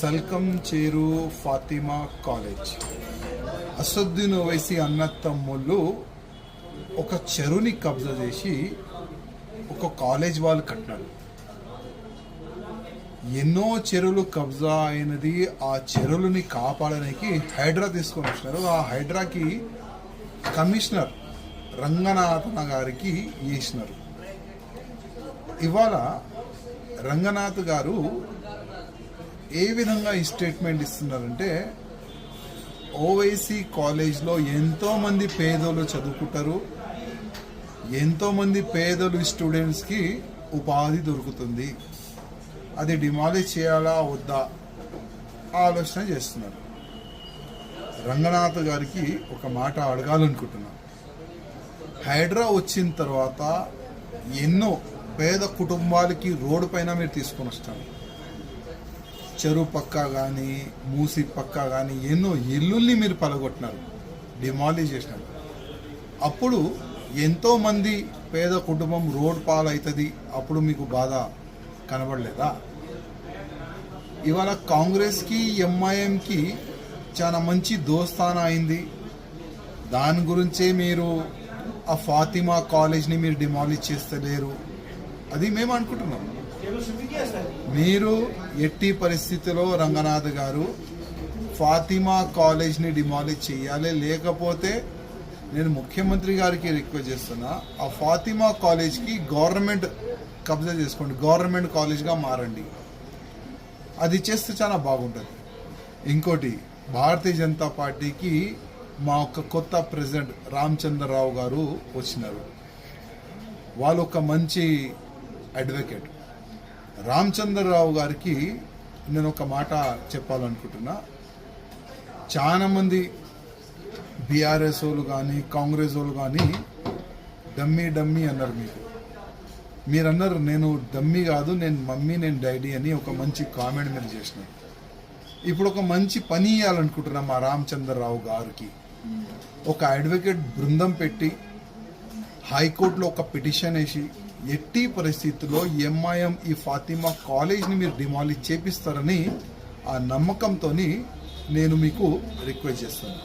సల్కం చేరు Fatima college. Asaduddin YC అన్న తమ్ముళ్ళు ఒక చెరువుని కబ్జా చేసి ఒక కాలేజ్ వాళ్ళు కట్టినారు. ఎన్నో చెరువులు కబ్జా అయినది ఆ చెరువులని కాపాడడానికి హైడ్రా తీసుకొని వచ్చినారు. ఆ హైడ్రాకి కమిషనర్ రంగనాథన గారికి వేసినారు. ఇవాళ రంగనాథ్ గారు ఏ విధంగా ఈ స్టేట్మెంట్ ఇస్తున్నారంటే ఓవైసీ కాలేజ్లో ఎంతోమంది పేదోళ్ళు పేదలు చదువుకుంటారు ఎంతోమంది పేదలు స్టూడెంట్స్కి ఉపాధి దొరుకుతుంది. అది డిమాలిష్ చేయాలా వద్దా? ఆలోచన చేస్తున్నారు. రంగనాథ్ గారికి ఒక మాట అడగాలనుకుంటున్నాను హైడ్రా వచ్చిన తర్వాత ఎన్నో పేద కుటుంబాలకి రోడ్డు పైన మీరు తీసుకొని వస్తారు. చెరువు పక్క కానీ మూసి పక్క కానీ ఎన్నో ఇల్లుల్ని మీరు పలగొట్టినారు డిమాలిష్ చేసినారు. అప్పుడు ఎంతోమంది పేద కుటుంబం రోడ్ పాలవుతుంది అప్పుడు మీకు బాధ కనబడలేదా? ఇవాళ కాంగ్రెస్కి ఎంఐఎంకి చాలా మంచి దోస్తాన అయింది. దాని గురించే మీరు ఆ ఫాతిమా కాలేజ్ని మీరు డిమాలిష్ చేస్తలేరు. అది మేము అనుకుంటున్నాం మీరు ఎట్టి పరిస్థితిలో రంగనాథ్ గారు ఫాతిమా కాలేజ్ని డిమాలిష్ చేయాలి. లేకపోతే నేను ముఖ్యమంత్రి గారికి రిక్వెస్ట్ చేస్తున్నా ఆ ఫాతిమా కాలేజ్కి గవర్నమెంట్ కబ్జా చేసుకోండి. గవర్నమెంట్ కాలేజ్గా మారండి. అది చేస్తే చాలా బాగుంటుంది. ఇంకోటి భారతీయ జనతా పార్టీకి మా ఒక కొత్త ప్రెసిడెంట్ రామచంద్రరావు గారు వచ్చినారు. వాళ్ళు ఒక మంచి అడ్వకేట్ రామచంద్రరావు గారికి నేను ఒక మాట చెప్పాలనుకుంటున్నా. చాలా మంది బీఆర్ఎస్ వాళ్ళు కానీ కాంగ్రెస్ వాళ్ళు కానీ డమ్మీ డమ్మీ అన్నారు మీకు. మీరు అన్నారు నేను డమ్మీ కాదు నేను మమ్మీ నేను డాడీ అని ఒక మంచి కామెంట్ మీరు చేసిన ఇప్పుడు ఒక మంచి పని ఇవ్వాలనుకుంటున్నా మా రామచంద్రరావు గారికి. ఒక అడ్వకేట్ బృందం పెట్టి హైకోర్టులో ఒక పిటిషన్ వేసి ఎట్టి పరిస్థితుల్లో ఎంఐఎం ఈ ఫాతిమా కాలేజ్ని మీరు డిమాలిష్ చేపిస్తారని ఆ నమ్మకంతో నేను మీకు రిక్వెస్ట్ చేస్తాను